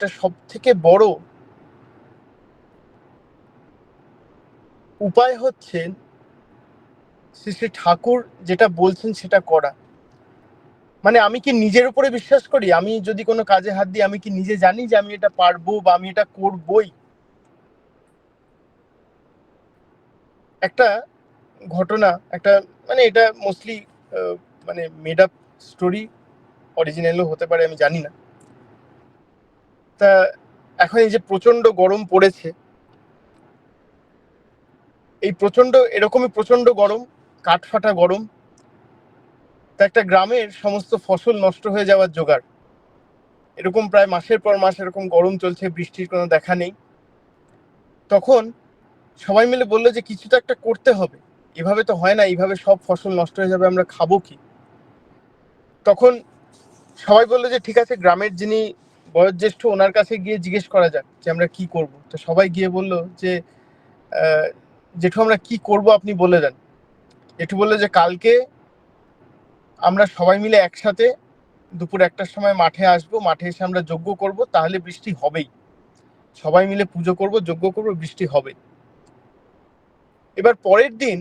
একটা সব থেকে বড় উপায় হচ্ছে শ্রী শ্রী ঠাকুর যেটা বলছেন সেটা করা। মানে আমি কি নিজের উপরে বিশ্বাস করি? আমি যদি কোনো কাজে হাত দিই, আমি কি নিজে জানি যে আমি এটা পারব বা আমি এটা করবই? একটা ঘটনা, একটা মানে এটা মোস্টলি মানে মেড আপ স্টোরি অরিজিনালও হতে পারে, আমি জানি না। তা এখন এই যে প্রচণ্ড গরম পড়েছে, এই প্রচণ্ড এরকমই প্রচণ্ড গরম, কাঠফাটা গরম, তা একটা গ্রামের সমস্ত ফসল নষ্ট হয়ে যাওয়ার জোগাড়। এরকম প্রায় মাসের পর মাস এরকম গরম চলছে, বৃষ্টির কোনো দেখা নেই। তখন সবাই মিলে বলল যে কিছু তো একটা করতে হবে। এভাবে তো হয় না, এইভাবে সব ফসল নষ্ট হয়ে যাবে, আমরা খাব কি? তখন সবাই বলল যে ঠিক আছে, গ্রামের যিনি বয়োজ্যেষ্ঠ ওনার কাছে গিয়ে জিজ্ঞেস করা যাক যে আমরা কি করব। তো সবাই গিয়ে বলল যে জেঠু আমরা কি করব আপনি বলে দেন। জেঠু বলল যে, কালকে আমরা সবাই মিলে একসাথে দুপুর একটার সময় মাঠে আসব, মাঠে এসে আমরা যজ্ঞ করব, তাহলে বৃষ্টি হবেই। সবাই মিলে পুজো করব, যজ্ঞ করব, বৃষ্টি হবে। এবার পরের দিন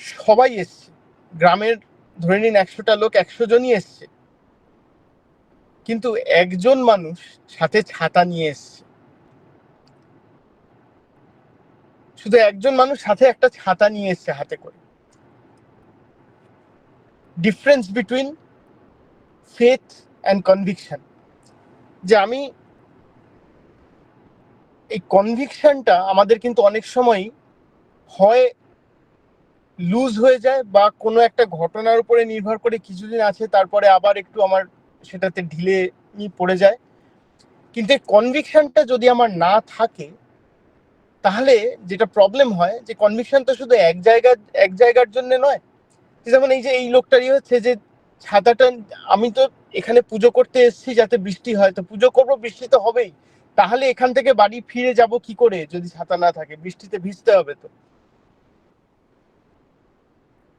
সবাই এসছে। গ্রামের ধরে নিন একশোটা লোক, একশো জনই এসছে। কিন্তু একজন মানুষ সাথে ছাতা নিয়ে এসছে। শুধু একজন মানুষ সাথে একটা ছাতা নিয়ে এসছে হাতে করে। Difference between faith and conviction যে আমি এই কনভিকশনটা আমাদের কিন্তু অনেক সময় হয় লুজ হয়ে যায় বা কোনো একটা ঘটনার উপরে নির্ভর করে কিছুদিন আছে, তারপরে আবার একটু আমার সেটাতে ঢিলে পড়ে যায়। কিন্তু এই কনভিকশনটা যদি আমার না থাকে, তাহলে যেটা প্রবলেম হয়, যে কনভিকশন তো শুধু এক জায়গা, এক জায়গার জন্য নয়। যেমন এই যে, এই লোকটারই হচ্ছে যে, ছাতাটা আমি তো এখানে পুজো করতে এসেছি যাতে বৃষ্টি হয়, তো পুজো করব, বৃষ্টি তো হবেই। তাহলে এখান থেকে বাড়ি ফিরে যাব কি করে, যদি ছাতা না থাকে? বৃষ্টিতে ভিজতে হবে তো।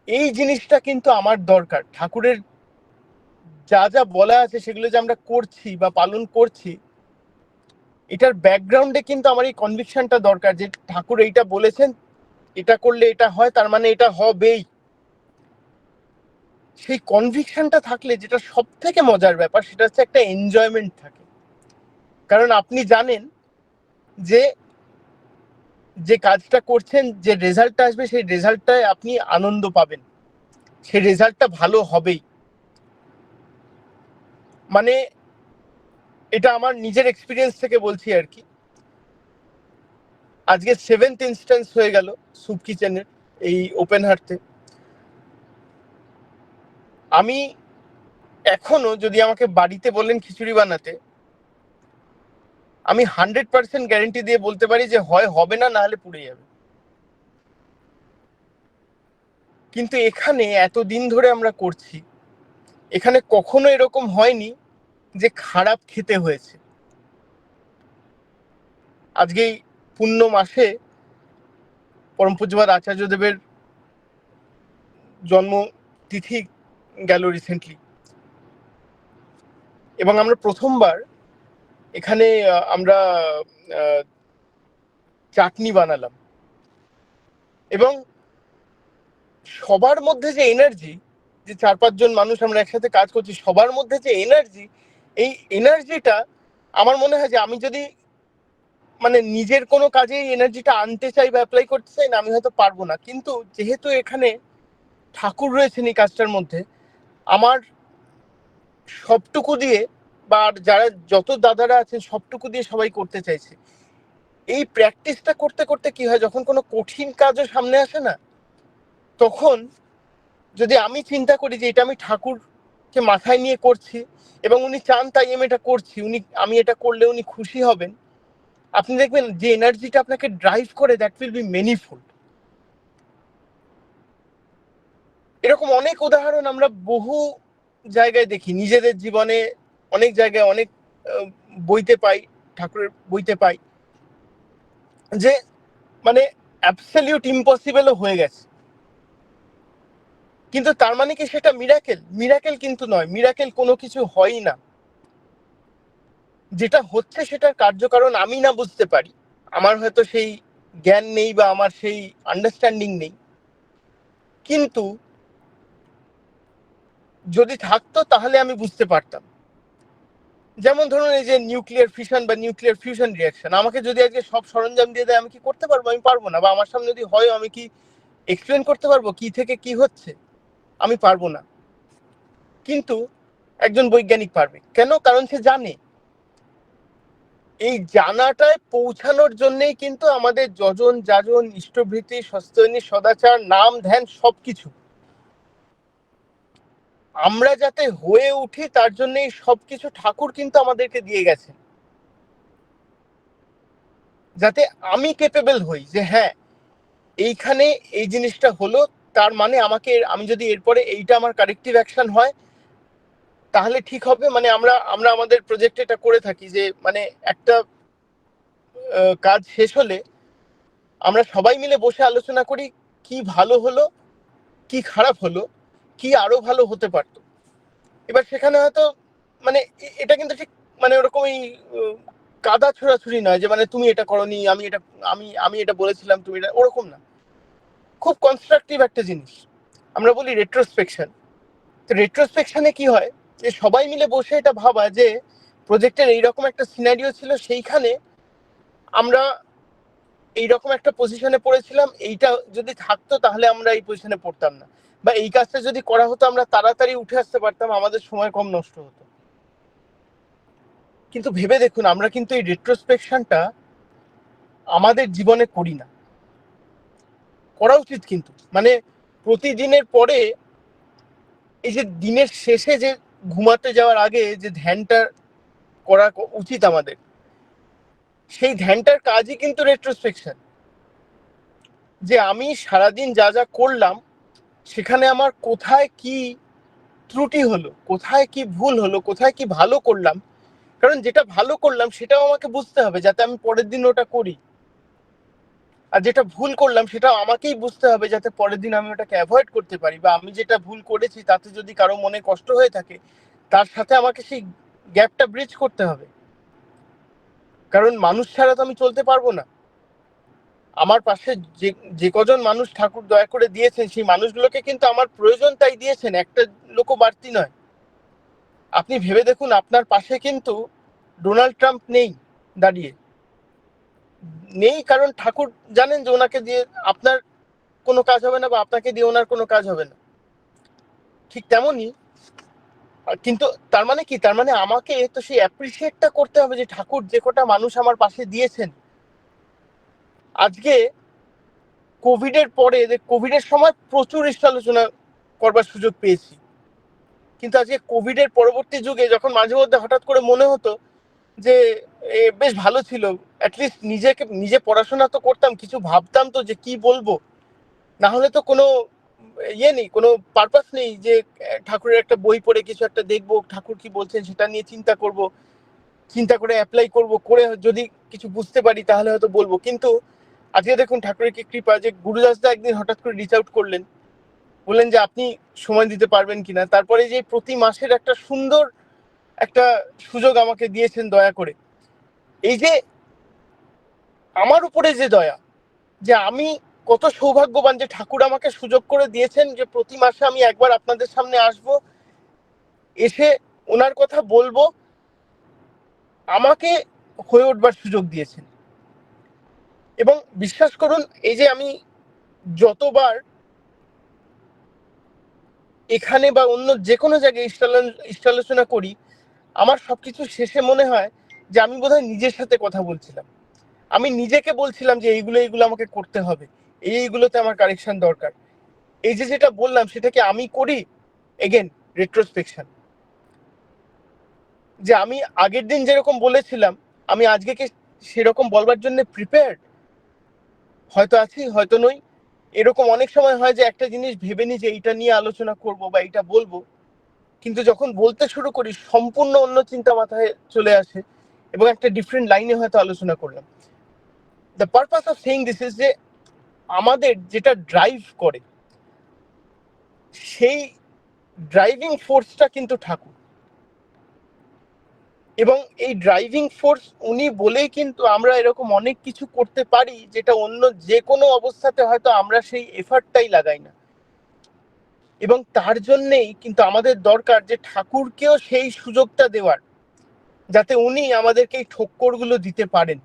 এই জিনিসটা কিন্তু আমার দরকার। ঠাকুরের যা যা বলা আছে সেগুলো যে আমরা করছি বা পালন করছি, এটার ব্যাকগ্রাউন্ডে কিন্তু আমার এই কনভিকশনটা দরকার যে ঠাকুর এইটা বলেছেন, এটা করলে এটা হয়, তার মানে এটা হবেই। সেই কনভিকশনটা থাকলে যেটা সব থেকে মজার ব্যাপার সেটা হচ্ছে একটা এনজয়মেন্ট থাকে। কারণ আপনি জানেন যে যে কাজটা করছেন, যে রেজাল্টটা আসবে, সেই রেজাল্টটায় আপনি আনন্দ পাবেন। সেই রেজাল্টটা ভালো হবেই। মানে এটা আমার নিজের এক্সপিরিয়েন্স থেকে বলছি আর কি। আজকে সেভেন্থ ইনস্ট্যান্স হয়ে গেল সুপ কিচেনের এই ওপেন হার্টে আমি এখনও যদি আমাকে বাড়িতে বললেন খিচুড়ি বানাতে, আমি হান্ড্রেড পার্সেন্ট গ্যারেন্টি দিয়ে বলতে পারি যে হয়, হবে না না হলে পুড়ে যাবে। কিন্তু এখানে এতদিন ধরে আমরা করছি এখানে কখনো এরকম হয়নি যে খারাপ খেতে হয়েছে। আজকে এই পূর্ণ মাসে পরম পূজ্যবাদ আচার্যদেবের জন্মতিথি গেল রিসেন্টলি এবং আমরা প্রথমবার এখানে আমরা চাটনি বানালাম। এবং সবার মধ্যে যে এনার্জি যে চার পাঁচজন মানুষ আমরা একসাথে কাজ করছি, সবার মধ্যে যে এনার্জি এই এনার্জিটা আমার মনে হয় যে আমি যদি মানে নিজের কোনো কাজে এনার্জিটা আনতে চাই বা অ্যাপ্লাই করতে চাই না, আমি হয়তো পারব না। কিন্তু যেহেতু এখানে ঠাকুর রয়েছেন এই কাজটার মধ্যে, আমার সবটুকু দিয়ে বা যারা যত দাদারা আছেন সবটুকু দিয়ে সবাই করতে চাইছে। এই প্র্যাকটিসটা করতে করতে কি হয়, যখন কোনো কঠিন কাজও সামনে আসে না, তখন যদি আমি চিন্তা করি যে এটা আমি ঠাকুরকে মাথায় নিয়ে করছি এবং উনি চান তাই আমি এটা করছি, উনি, আমি এটা করলে উনি খুশি হবেন, আপনি দেখবেন যে এনার্জিটা আপনাকে ড্রাইভ করে দ্যাট উইল বি মেনিফুল এরকম অনেক উদাহরণ আমরা বহু জায়গায় দেখি, নিজেদের জীবনে অনেক জায়গায় অনেক বইতে পাই, ঠাকুরের বইতে পাই, যে মানে অ্যাবসলিউট ইম্পসিবলও হয়ে গেছে। কিন্তু তার মানে কি সেটা মিরাকেল মিরাকেল কিন্তু নয়। মিরাকেল কোনো কিছু হয়ই না। যেটা হচ্ছে সেটার কার্যকারণ আমি না বুঝতে পারি। আমার হয়তো সেই জ্ঞান নেই বা আমার সেই আন্ডারস্ট্যান্ডিং নেই। কিন্তু যদি থাকতো তাহলে আমি বুঝতে পারতাম। যেমন ধরুন এই যে নিউক্লিয়ার ফিশন বা নিউক্লিয়ার ফিউশন রিয়াকশন আমাকে যদি আজকে সব সরঞ্জাম দিয়ে দেয়, আমি কি করতে পারব? আমি পারব না। বা আমার সামনে যদি হয়, আমি কি এক্সপ্লেন করতে পারব? কি থেকে কি হচ্ছে? আমি পারব না। কিন্তু একজন বৈজ্ঞানিক পারবে। কেন? কারণ সে জানে। এই জানাটায় পৌঁছানোর জন্যই কিন্তু আমাদের যজন, যাজন, ইষ্টভৃতি, সস্তনী, সদাচার, নাম, ধ্যান সবকিছু। আমরা যাতে হয়ে উঠি, তার জন্য এই সবকিছু ঠাকুর কিন্তু আমাদেরকে দিয়ে গেছে। যাতে আমি কেপেবল হই যে হ্যাঁ এইখানে এই জিনিসটা হলো তার মানে আমাকে আমি যদি এরপরে এইটা আমার কারেক্টিভ অ্যাকশন হয়, তাহলে ঠিক হবে। মানে আমরা আমরা আমাদের প্রজেক্ট এটা করে থাকি যে মানে একটা কাজ শেষ হলে আমরা সবাই মিলে বসে আলোচনা করি কি ভালো হলো, কি খারাপ হলো, কি আরও ভালো হতে পারত। এবার সেখানে হয়তো মানে এটা কিন্তু ঠিক মানে ওরকম এই কাদা ছোড়াছুড়ি নয় যে মানে তুমি এটা করনি, আমি এটা, আমি আমি এটা বলেছিলাম, তুমি এটা, ওরকম না। খুব কনস্ট্রাকটিভ একটা জিনিস। আমরা বলি রেট্রোস্পেকশন তো রেট্রোস্পেকশনে কি হয়? যে সবাই মিলে বসে এটা ভাবা যে প্রজেক্টের এইরকম একটা সিনারিও ছিল, সেইখানে আমরা এইরকম একটা পজিশনে পড়েছিলাম, এইটা যদি থাকতো তাহলে আমরা এই পজিশনে পড়তাম না। বা এই কাজটা যদি করা হতো, আমরা তাড়াতাড়ি উঠে আসতে পারতাম, আমাদের সময় কম নষ্ট হতো। কিন্তু ভেবে দেখুন, আমরা কিন্তু এই রেট্রোস্পেকশনটা আমাদের জীবনে করি না। করা উচিত কিন্তু। মানে প্রতিদিনের পরে এই যে দিনের শেষে যে ঘুমাতে যাওয়ার আগে যে ধ্যানটা করা উচিত আমাদের, সেই ধ্যানটার কাজই কিন্তু রেট্রোস্পেকশন যে আমি সারাদিন যা যা করলাম, সেখানে আমার কোথায় কি ত্রুটি হলো, কোথায় কি ভুল হলো, কোথায় কি ভালো করলাম, কারণ যেটা ভালো করলাম সেটাও আমাকে বুঝতে হবে, যাতে আমি পরের দিন ওটা করি। আর যেটা ভুল করলাম, সেটা আমাকেই বুঝতে হবে যাতে পরের দিন আমি ওটাকে অ্যাভয়েড করতে পারি বা আমি যেটা ভুল করেছি তাতে যদি কারও মনে কষ্ট হয়ে থাকে, তার সাথে আমাকে সেই গ্যাপটা ব্রিজ করতে হবে। কারণ মানুষ ছাড়া তো আমি চলতে পারব না। আমার পাশে যে যে কজন মানুষ ঠাকুর দয়া করে দিয়েছেন, সেই মানুষগুলোকে কিন্তু আমার প্রয়োজন তাই দিয়েছেন, একটা লোকও বাড়তি নয়। আপনি ভেবে দেখুন, আপনার পাশে কিন্তু ডোনাল্ড ট্রাম্প নেই দাঁড়িয়ে। নেই, কারণ ঠাকুর জানেন যে ওনাকে দিয়ে আপনার কোনো কাজ হবে না বা আপনাকে দিয়ে ওনার কোনো কাজ হবে না। ঠিক তেমনই কিন্তু তার মানে কি? তার মানে আমাকে তো সেই অ্যাপ্রিসিয়েটটা করতে হবে যে ঠাকুর যে কটা মানুষ আমার পাশে দিয়েছেন। আজকে কোভিডের পরে, যে কোভিডের সময় প্রচুর আলোচনা করবার সুযোগ পেয়েছি। কিন্তু আজকে কোভিডের পরবর্তী যুগে যখন মাঝে মধ্যে হঠাৎ করে মনে হতো যে বেশ ভালো ছিল। অ্যাটলিস্ট নিজেকে, নিজে পড়াশোনা তো করতাম, কিছু ভাবতাম তো যে কি বলব। না হলে তো কোনো ইয়ে নেই, কোনো পারপাস নেই যে ঠাকুরের একটা বই পড়ে কিছু একটা দেখব, ঠাকুর কি বলছেন সেটা নিয়ে চিন্তা করব, চিন্তা করে অ্যাপ্লাই করব, করে যদি কিছু বুঝতে পারি তাহলে হয়তো বলব। কিন্তু আজকে দেখুন ঠাকুরের কি কৃপা যে গুরুদাসদা একদিন হঠাৎ করে রিচ আউট করলেন। বললেন যে, আপনি সময় দিতে পারবেন কিনা? তারপরে যে প্রতি মাসের একটা সুন্দর একটা সুযোগ আমাকে দিয়েছেন দয়া করে। এই যে আমার উপরে যে দয়া, যে আমি কত সৌভাগ্যবান যে ঠাকুর আমাকে সুযোগ করে দিয়েছেন যে প্রতি মাসে আমি একবার আপনাদের সামনে আসব, এসে ওনার কথা বলব, আমাকে হয়ে উঠবার সুযোগ দিয়েছেন। এবং বিশ্বাস করুন, এই যে আমি যতবার এখানে বা অন্য যে কোনো জায়গায় ইনস্টলেশনা করি আমার সবকিছু শেষে মনে হয় যে আমি বোধহয় নিজের সাথে কথা বলছিলাম। আমি নিজেকে বলছিলাম যে এইগুলো এইগুলো আমাকে করতে হবে। এইগুলোতে আমার কারেকশন দরকার। এই যে যেটা বললাম সেটাকে আমি করি? এগেন রেট্রোস্পেকশন যে আমি আগের দিন যেরকম বলেছিলাম, আমি আজকে কি সেরকম বলবার জন্য প্রিপেয়ার্ড হয়তো আছি, হয়তো নই। এরকম অনেক সময় হয় যে একটা জিনিস ভেবে নি যে এইটা নিয়ে আলোচনা করব বা এইটা বলব কিন্তু যখন বলতে শুরু করি, সম্পূর্ণ অন্য চিন্তা মাথায় চলে আসে এবং একটা ডিফারেন্ট লাইনে হয়তো আলোচনা করলাম। The purpose of saying this is যে, আমাদের যেটা ড্রাইভ করে, সেই ড্রাইভিং ফোর্সটা কিন্তু ঠাকুর। এবং এই ড্রাইভিং ফোর্স উনি বলেই কিন্তু আমরা এরকম অনেক কিছু করতে পারি, যেটা অন্য যে কোনো অবস্থাতে হয়তো আমরা সেই এফার্টটাই লাগাই না। এবং তার জন্যেই কিন্তু আমাদের দরকার যে ঠাকুরকেও সেই সুযোগটা দেওয়ার, যাতে উনি আমাদেরকে এই ঠক্করগুলো দিতে পারেন।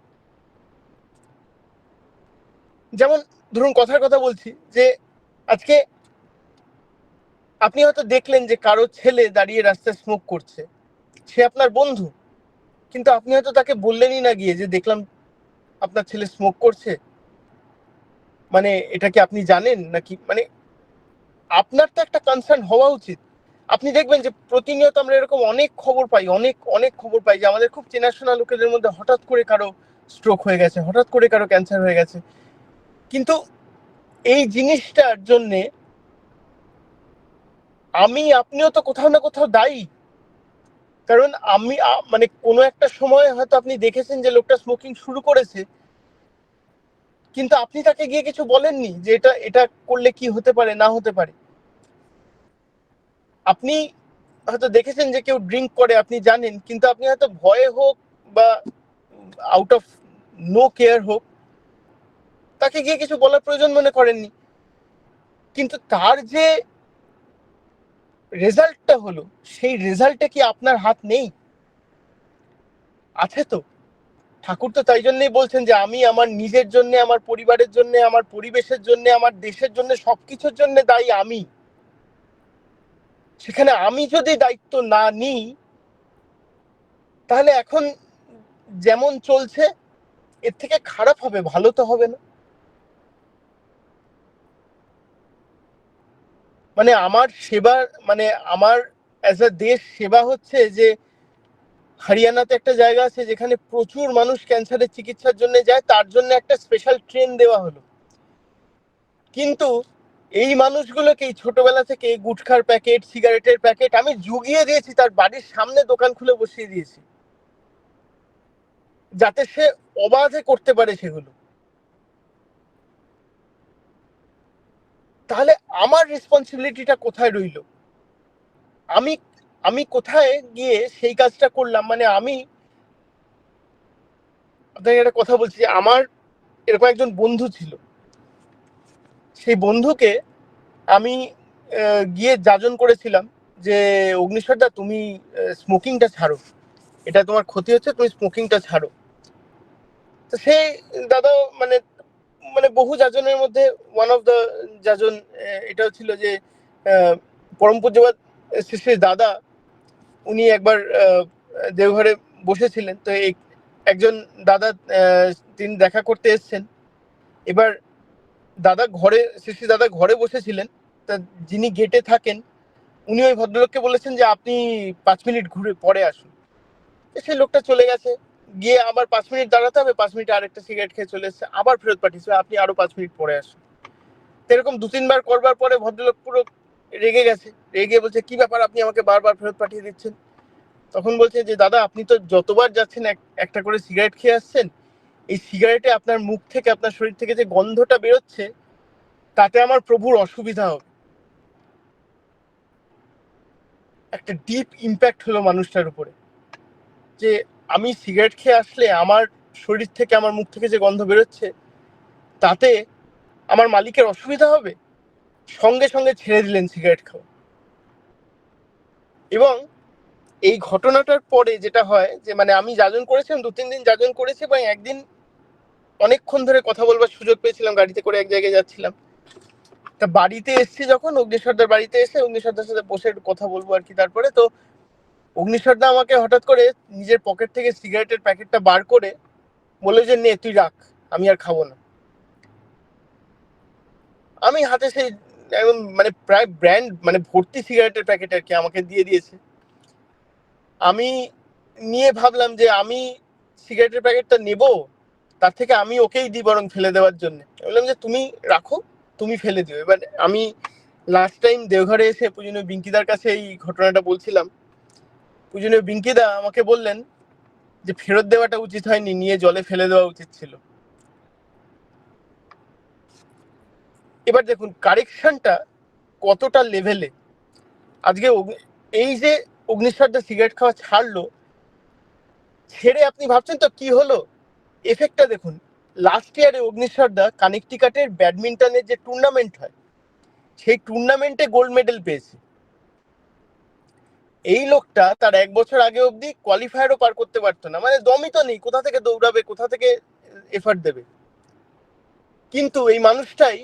যেমন ধরুন কথার কথা বলছি যে, আজকে আপনি হয়তো দেখলেন যে কারও ছেলে দাঁড়িয়ে রাস্তায় স্মোক করছে। সে আপনার বন্ধু, কিন্তু আপনি হয়তো তাকে বললেনই না গিয়ে যে, দেখলাম আপনার ছেলে স্মোক করছে। মানে এটা কি আপনি জানেন? নাকি মানে আপনার তো একটা কনসার্ন হওয়া উচিত। আপনি দেখবেন যে প্রতিনিয়ত আমরা এরকম অনেক খবর পাই, অনেক অনেক খবর পাই যে আমাদের খুব চেনাশোনা লোকেদের মধ্যে হঠাৎ করে কারও স্ট্রোক হয়ে গেছে, হঠাৎ করে কারও ক্যান্সার হয়ে গেছে। কিন্তু এই জিনিসটার জন্যে আমি, আপনিও তো কোথাও না কোথাও দায়ী। কারণ আমি মানে কোনো একটা সময় হয়তো আপনি দেখেছেন যে লোকটা স্মোকিং শুরু করেছে। কিন্তু আপনি তাকে গিয়ে কিছু বলেননি যে এটা এটা করলে কি হতে পারে, না হতে পারে। আপনি হয়তো দেখেছেন যে কেউ ড্রিঙ্ক করে, আপনি জানেন, কিন্তু আপনি হয়তো ভয়ে হোক বা আউট অফ নো কেয়ার হোক, তাকে গিয়ে কিছু বলার প্রয়োজন মনে করেননি। কিন্তু তার যে রেজাল্টটা হলো, সেই রেজাল্টে কি আপনার হাত নেই? আছে তো। ঠাকুর তো তাই জন্যই বলছেন যে আমি আমার নিজের জন্য, আমার পরিবারের জন্য, আমার পরিবেশের জন্য, আমার দেশের জন্য, সবকিছুর জন্য দায়ী আমি। সেখানে আমি যদি দায়িত্ব না নিই, তাহলে এখন যেমন চলছে, এর থেকে খারাপ হবে, ভালো তো হবে না। মানে আমার সেবা মানে আমার অ্যাজ আ দেশ সেবা হচ্ছে যে, হরিয়ানাতে একটা জায়গা আছে যেখানে প্রচুর মানুষ ক্যান্সারের চিকিৎসার জন্য যায়, তার জন্য একটা স্পেশাল ট্রেন দেওয়া হলো। কিন্তু এই মানুষগুলোকে এই ছোটবেলা থেকে গুটখার প্যাকেট, সিগারেটের প্যাকেট আমি জুগিয়ে দিয়েছি, তার বাড়ির সামনে দোকান খুলে বসিয়ে দিয়েছি। যাতে সে অবাধে করতে পারে সেগুলো। তাহলে আমার রেসপন্সিবিলিটিটা কোথায় রইল? আমি আমি কোথায় গিয়ে সেই কাজটা করলাম? মানে আমি, আপনাকে একটা কথা বলছি আমার এরকম একজন বন্ধু ছিল। বন্ধুকে আমি গিয়ে যাজন করেছিলাম যে অগ্নিশ্বরদা তুমি স্মোকিংটা ছাড়ো। এটা তোমার ক্ষতি হচ্ছে, তুমি স্মোকিংটা ছাড়ো। তো সেই দাদা মানে মানে বহু যাজনের মধ্যে ওয়ান অফ দ্য যাজন এটাও ছিল যে পরম পূজ্যবাদ শ্রী দাদা, উনি একবার দেওঘরে বসেছিলেন। তো একজন দাদা তিনি দেখা করতে এসছেন। এবার দাদা ঘরে শ্রী দাদা ঘরে বসেছিলেন, তা যিনি গেটে থাকেন, উনি ওই ভদ্রলোককে বলেছেন যে আপনি পাঁচ মিনিট ঘুরে পরে আসুন। সেই লোকটা চলে গেছে। গিয়ে আবার পাঁচ মিনিট দাঁড়াতে হবে, পাঁচ মিনিট আরেকটা সিগারেট খেয়ে চলে এসেছে, আবার ফেরত পাঠিয়েছে, আপনি আরও পাঁচ মিনিট পরে আসুন। এরকম দু তিনবার করবার পরে ভদ্রলোক পুরো রেগে গেছে। রেগে বলছে, কি ব্যাপার? আপনি আমাকে বারবার ফেরত পাঠিয়ে দিচ্ছেন? তখন বলছে যে, দাদা, আপনি তো যতবার যাচ্ছেন, এক- একটা করে সিগারেট খেয়ে আসছেন এই সিগারেটে আপনার মুখ থেকে, আপনার শরীর থেকে যে গন্ধটা বেরোচ্ছে, তাতে আমার প্রভুর অসুবিধা হবে। একটা ডিপ ইম্প্যাক্ট হলো মানুষটার উপরে। যে আমি সিগারেট খেয়ে আসলে আমার শরীর থেকে, আমার মুখ থেকে যে গন্ধ বেরোচ্ছে, তাতে আমার মালিকের অসুবিধা হবে? সঙ্গে সঙ্গে ছেড়ে দিলেন সিগারেট খাওয়া। এবং এই ঘটনাটার পরে যেটা হয়, যে মানে আমি যাজন করেছিলাম দু তিন দিন যাজন করেছি এবং একদিন অনেকক্ষণ ধরে কথা বলবার সুযোগ পেয়েছিলাম, গাড়িতে করে এক জায়গায় যাচ্ছিলাম। তা বাড়িতে এসছি যখন অগ্নিশ্বরদার বাড়িতে এসে অগ্নিশ্বরদার সাথে বসে একটু কথা বলব আর কি তারপরে। তো অগ্নিশ্বরদা আমাকে হঠাৎ করে নিজের পকেট থেকে সিগারেটের প্যাকেটটা বার করে বলে যে, নে, তুই রাখ, আমি আর খাব না। আমি হাতে সেই একদম মানে প্রায় ব্র্যান্ড মানে ভর্তি সিগারেটের প্যাকেট আর কি আমাকে দিয়ে দিয়েছে। আমি নিয়ে ভাবলাম যে, আমি সিগারেটের প্যাকেটটা নেব তার থেকে আমি ওকেই দিই বরং ফেলে দেওয়ার জন্য। বললাম যে, তুমি রাখো, তুমি ফেলে দিও। এবার আমি লাস্ট টাইম দেওঘরে এসে পূজনীয় বিঙ্কিদার কাছে এই ঘটনাটা বলছিলাম। পূজনীয় বিঙ্কিদা আমাকে বললেন যে, ফেরত দেওয়াটা উচিত হয়নি, নিয়ে জলে ফেলে দেওয়া উচিত ছিল। এবার দেখুন, কারেকশনটা কতটা লেভেলে আজকে এই যে অগ্নিশ্বরদা সিগারেট খাওয়া ছাড়লো, ছেড়ে আপনি ভাবছেন তো কি হলো? এফেক্টটা দেখুন লাস্ট ইয়ারে অগ্নিশ্বরদা কানেকটিকাটের ব্যাডমিন্টনের যে টুর্নামেন্ট হয়, সেই টুর্নামেন্টে গোল্ড মেডেল পেয়েছে। এই লোকটা তার এক বছর আগে অবধি কোয়ালিফায়ারও পার করতে পারতো না। মানে দমই তো নেই, কোথা থেকে দৌড়াবে, কোথা থেকে এফার্ট দেবে? কিন্তু এই মানুষটাই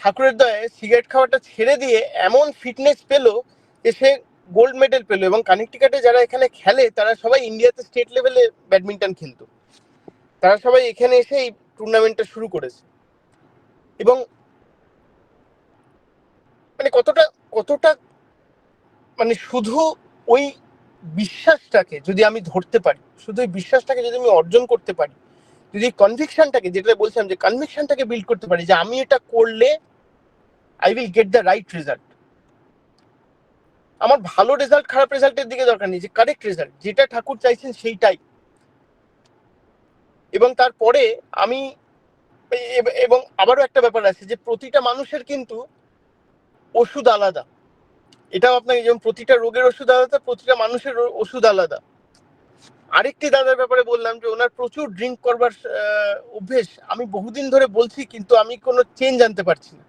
ঠাকুরের দয়ে সিগারেট খাওয়াটা ছেড়ে দিয়ে এমন ফিটনেস পেল যে সে গোল্ড মেডেল পেল এবং কানেকটিকাটে যারা এখানে খেলে, তারা সবাই ইন্ডিয়াতে স্টেট লেভেলে ব্যাডমিন্টন খেলতো। তারা সবাই এখানে এসে এই টুর্নামেন্টটা শুরু করেছে। এবং মানে কতটা কতটা মানে শুধু ওই বিশ্বাসটাকে যদি আমি ধরতে পারি, শুধু ওই বিশ্বাসটাকে যদি আমি অর্জন করতে পারি, যদি কনভিকশনটাকে যেটা বলছিলাম যে কনভিকশনটাকে বিল্ড করতে পারি যে আমি এটা করলে I will get the right result আমার ভালো রেজাল্ট খারাপ রেজাল্টের দিকে দরকার নেই, যে কারেক্ট রেজাল্ট যেটা ঠাকুর চাইছেন সেইটাই। এবং তারপরে আমি এবং আবারও একটা ব্যাপার আছে যে প্রতিটা মানুষের কিন্তু ওষুধ আলাদা। এটাও আপনাকে যেমন প্রতিটা রোগের ওষুধ আলাদা, প্রতিটা মানুষের ওষুধ আলাদা। আরেকটি দাদার ব্যাপারে বললাম যে ওনার প্রচুর ড্রিঙ্ক করবার অভ্যেস আমি বহুদিন ধরে বলছি কিন্তু আমি কোনো চেঞ্জ আনতে পারছি না।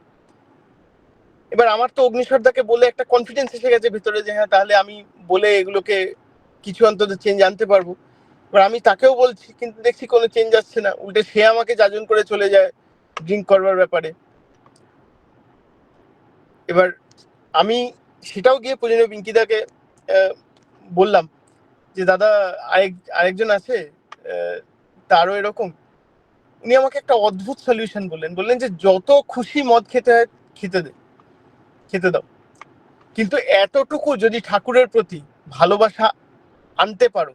এবার আমার তো অগ্নিশ্বরদাকে বলে একটা কনফিডেন্স এসে গেছে ভিতরে যে হ্যাঁ তাহলে আমি বলে এগুলোকে কিছু অন্তত চেঞ্জ আনতে পারব। এবার আমি তাকেও বলছি, কিন্তু দেখছি কোনো চেঞ্জ আসছে না। উল্টে সে আমাকে যাজন করে চলে যায় ড্রিঙ্ক করবার ব্যাপারে। এবার আমি সেটাও গিয়ে পূজনীয় পিঙ্কিদাকে বললাম যে, দাদা, আরেক, আরেকজন আছে তারও এরকম। উনি আমাকে একটা অদ্ভুত সলিউশন বললেন। বললেন যে, যত খুশি মদ খেতে হয়, খেতে দে, খেতে দাও। কিন্তু এতটুকু যদি ঠাকুরের প্রতি ভালোবাসা আনতে পারো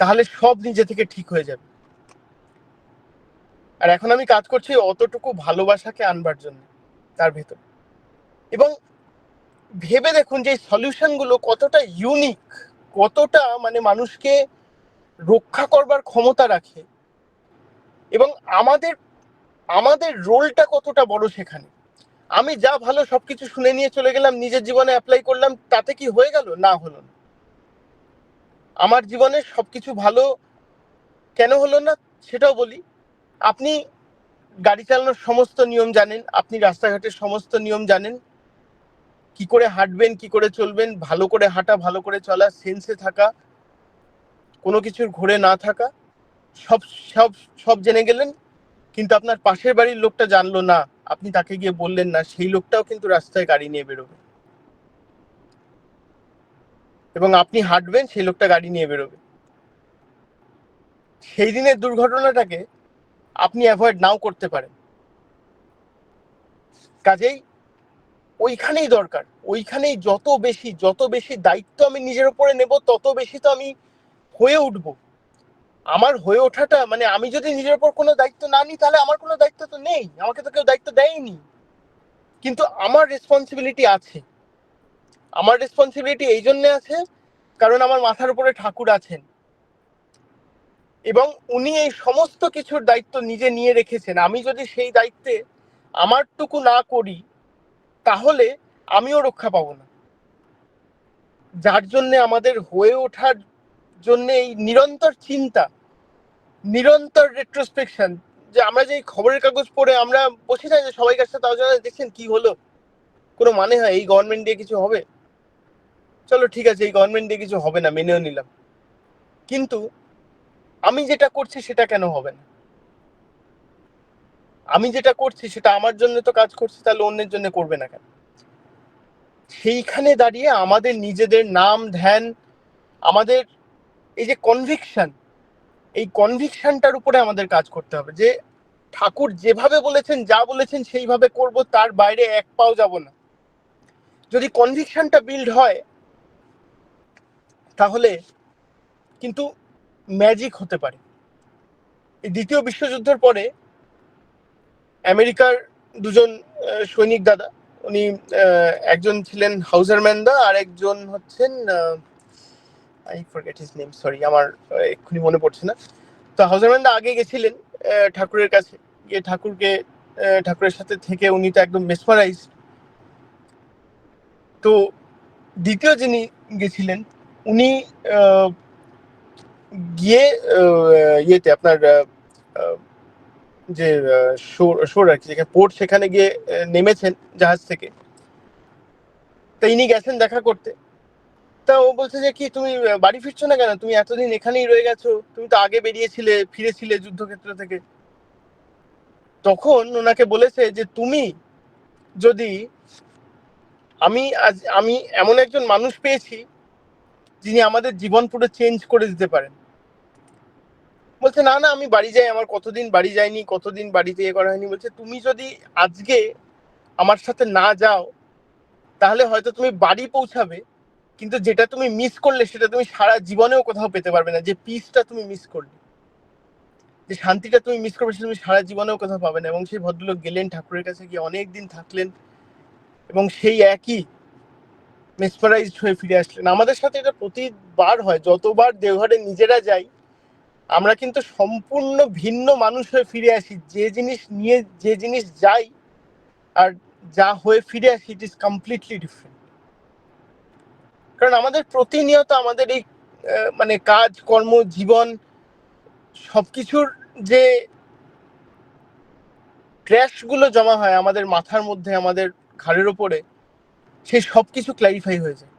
তাহলে সব নিজে থেকে ঠিক হয়ে যাবে। আর এখন আমি কাজ করছি অতটুকু ভালোবাসাকে আনবার জন্য, তার ভেতর। এবং ভেবে দেখুন যে সলিউশনগুলো কতটা ইউনিক কতটা মানে মানুষকে রক্ষা করবার ক্ষমতা রাখে এবং আমাদের আমাদের রোলটা কতটা বড় সেখানে। আমি যা ভালো সবকিছু শুনে নিয়ে চলে গেলাম, নিজের জীবনে অ্যাপ্লাই করলাম, তাতে কি হয়ে গেল? না হলো না। আমার জীবনে সবকিছু ভালো কেন হলো না সেটাও বলি। আপনি গাড়ি চালানোর সমস্ত নিয়ম জানেন, আপনি রাস্তাঘাটের সমস্ত নিয়ম জানেন। কি করে হাঁটবেন, কি করে চলবেন, ভালো করে হাঁটা, ভালো করে চলা, সেন্সে থাকা, কোনো কিছুর ঘুরে না থাকা, সব সব সব জেনে গেলেন। কিন্তু আপনার পাশের বাড়ির লোকটা জানলো না, আপনি তাকে গিয়ে বললেন না, সেই লোকটাও কিন্তু রাস্তায় গাড়ি নিয়ে বেরোবে। এবং আপনি হাঁটবেন, সেই লোকটা গাড়ি নিয়ে বেরোবে। সেই দিনের দুর্ঘটনাটাকে আপনি অ্যাভয়েড নাও করতে পারেন। কাজেই ওইখানেই দরকার। ওইখানেই যত বেশি যত বেশি দায়িত্ব আমি নিজের উপরে নেব, তত বেশি তো আমি হয়ে উঠব। আমার হয়ে ওঠাটা মানে আমি যদি নিজের উপর কোনো দায়িত্ব না নিই, তাহলে আমার কোনো দায়িত্ব তো নেই। আমাকে তো কেউ দায়িত্ব দেয়নি। কিন্তু আমার রেসপন্সিবিলিটি আছে। আমার রেসপন্সিবিলিটি এই জন্য আছে, কারণ আমার মাথার উপরে ঠাকুর আছেন। এবং উনি এই সমস্ত কিছুর দায়িত্ব নিজে নিয়ে রেখেছেন। আমি যদি সেই দায়িত্বে আমারটুকু না করি, তাহলে আমিও রক্ষা পাবো না। যার জন্য আমাদের হয়ে ওঠার জন্য এই নিরন্তর চিন্তা, নিরন্তর রেট্রোস্পেকশন যে আমরা যে খবরের কাগজ পড়ে আমরা বসে যাই যে সবাই কাছে তাও দেখছেন কি হলো? কোনো মানে হয়? এই গভর্নমেন্ট দিয়ে কিছু হবে? চলো ঠিক আছে, এই গভর্নমেন্ট দিয়ে কিছু হবে না, মেনেও নিলাম। কিন্তু আমি যেটা করছি সেটা কেন হবে না? আমি যেটা করছি সেটা আমার জন্য তো কাজ করছি, তাহলে অন্যের জন্য করবে না কেন? সেইখানে দাঁড়িয়ে আমাদের নিজেদের নাম, ধ্যান, আমাদের এই যে কনভিকশন এই কনভিকশনটার উপরে আমাদের কাজ করতে হবে। যে ঠাকুর যেভাবে বলেছেন, যা বলেছেন সেইভাবে করব, তার বাইরে এক পাও যাব না। যদি কনভিকশনটা বিল্ড হয় তাহলে কিন্তু ম্যাজিক হতে পারে। দ্বিতীয় বিশ্বযুদ্ধের পরে আমেরিকার দুজন সৈনিক দাদা, উনি একজন ছিলেন হাউজারম্যান দা আর একজন হচ্ছেন I forget his name sorry আমার এক্ষুনি মনে পড়ছে না। তো হাউজারম্যান দা আগে গেছিলেন ঠাকুরের কাছে। গিয়ে ঠাকুরকে ঠাকুরের সাথে থেকে উনি তো একদম মেসমারাইজ তো দ্বিতীয় যিনি গেছিলেন উনি গিয়ে ইয়েতে আপনার যে শোর আর কি, যেখানে পোর্ট সেখানে গিয়ে নেমেছেন জাহাজ থেকে। তা ইনি গেছেন দেখা করতে। তা ও বলছে যে, কি তুমি বাড়ি ফিরছো না কেন? তুমি এতদিন এখানেই রয়ে গেছো। তুমি তো আগে বেরিয়েছিলে, ফিরেছিলে যুদ্ধক্ষেত্র থেকে। তখন ওনাকে বলেছে যে, তুমি যদি, আমি আজ, আমি এমন একজন মানুষ পেয়েছি যিনি আমাদের জীবন পুরো চেঞ্জ করে দিতে পারেন। বলছে, না না, আমি বাড়ি যাই, আমার কতদিন বাড়ি যাইনি কতদিন বাড়িতে ইয়ে করা হয়নি। বলছে, তুমি যদি আজকে আমার সাথে না যাও, তাহলে হয়তো তুমি বাড়ি পৌঁছাবে, কিন্তু যেটা তুমি মিস করলে, সেটা তুমি সারা জীবনেও কোথাও পেতে পারবে না। যে পিসটা তুমি মিস করলে, যে শান্তিটা তুমি মিস করবে, সেটা তুমি সারা জীবনেও কোথাও পাবে না। এবং সেই ভদ্রলোক গেলেন, ঠাকুরের কাছে গিয়ে অনেক দিন থাকলেন, এবং সেই একই মেসপারাইজড হয়ে ফিরে আসলেন। আমাদের সাথে এটা প্রতিবার হয়, যতবার দেওঘরে নিজেরা যাই, আমরা কিন্তু সম্পূর্ণ ভিন্ন মানুষ হয়ে ফিরে আসি। যে জিনিস নিয়ে, যে জিনিস যাই আর যা হয়ে ফিরে আসি ইট ইজ কমপ্লিটলি ডিফারেন্ট কারণ আমাদের প্রতিনিয়ত আমাদের এই মানে কাজ, কর্ম, জীবন, সবকিছুর যে ক্র্যাশগুলো জমা হয় আমাদের মাথার মধ্যে, আমাদের ঘাড়ের ওপরে সেই সব কিছু ক্ল্যারিফাই হয়ে যায়।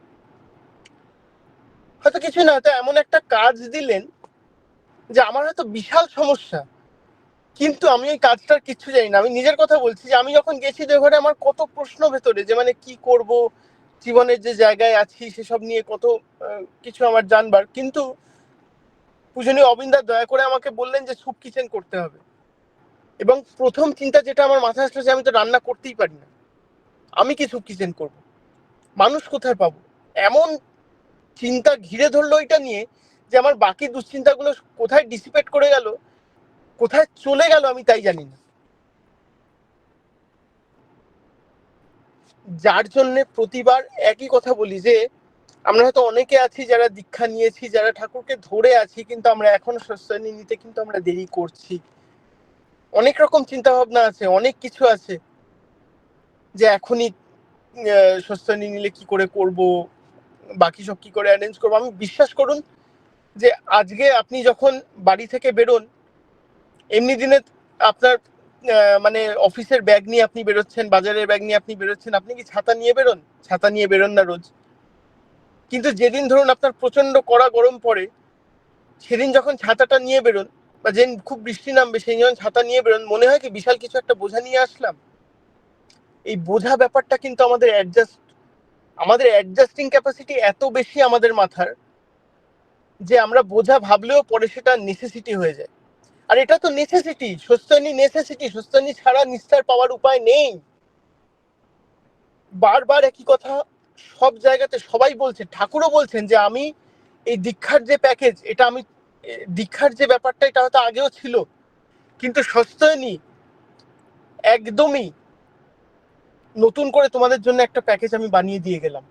হয়তো কিছু না, হয়তো এমন একটা কাজ দিলেন যে আমার হয়তো বিশাল সমস্যা, কিন্তু আমি ওই কাজটার কিচ্ছু জানি না। আমি নিজের কথা বলছি যে আমি যখন গেছি দেওঘরে আমার কত প্রশ্ন ভেতরে যে মানে কি করব, জীবনের যে জায়গায় আছি সেসব নিয়ে কত কিছু আমার জানবার। কিন্তু পূজনীয় অবিন্দার দয়া করে আমাকে বললেন যে স্যুপ কিচেন করতে হবে। এবং প্রথম চিন্তা যেটা আমার মাথায় আসলো যে আমি তো রান্না করতেই পারি না। আমি কি স্যুপ কিচেন করব? মানুষ কোথায় পাবো? এমন চিন্তা ঘিরে ধরলো এটা নিয়ে যে আমার বাকি দুশ্চিন্তাগুলো কোথায় ডিসিপেট করে গেল, কোথায় চলে গেল আমি তাই জানি না। যার জন্য প্রতিবার একই কথা বলি যে, আমরা হয়তো অনেকে আছি যারা দীক্ষা নিয়েছি, যারা ঠাকুরকে ধরে আছি, কিন্তু আমরা এখন সস্তানি নিতে কিন্তু আমরা দেরি করছি। অনেক রকম চিন্তা ভাবনা আছে, অনেক কিছু আছে যে এখনই সস্তানি নিলে কি করে করব, বাকি সব কি করে অ্যারেঞ্জ করব, আমি বিশ্বাস করুন যে আজকে আপনি যখন বাড়ি থেকে বেরোন, এমনি দিনে আপনার মানে অফিসের ব্যাগ নিয়ে আপনি বেরোচ্ছেন, বাজারের ব্যাগ নিয়ে আপনি বেরোচ্ছেন, আপনি কি ছাতা নিয়ে বেরোন? ছাতা নিয়ে বেরোন না রোজ। কিন্তু যেদিন ধরুন আপনার প্রচণ্ড কড়া গরম পড়ে, সেদিন যখন ছাতাটা নিয়ে বেরোন, বা যেদিন খুব বৃষ্টি নামবে সেই যখন ছাতা নিয়ে বেরোন, মনে হয় কি বিশাল কিছু একটা বোঝা নিয়ে আসলাম? এই বোঝা ব্যাপারটা কিন্তু আমাদের অ্যাডজাস্ট আমাদের অ্যাডজাস্টিং ক্যাপাসিটি এত বেশি আমাদের মাথার যে আমরা বোঝা ভাবলেও পরে সেটা নেসেসিটি হয়ে যায়। আর এটা তো নেসেসিটি সস্তানি নেসেসিটি সস্তানি ছাড়া নিস্তার পাওয়ার উপায় নেই। বারবার একই কথা সব জায়গাতে সবাই বলছে, ঠাকুরও বলছেন যে আমি এই দীক্ষার যে প্যাকেজ এটা আমি দীক্ষার যে ব্যাপারটা এটা হয়তো আগেও ছিল, কিন্তু সস্তানি একদমই নতুন করে তোমাদের জন্য একটা প্যাকেজ আমি বানিয়ে দিয়ে গেলাম।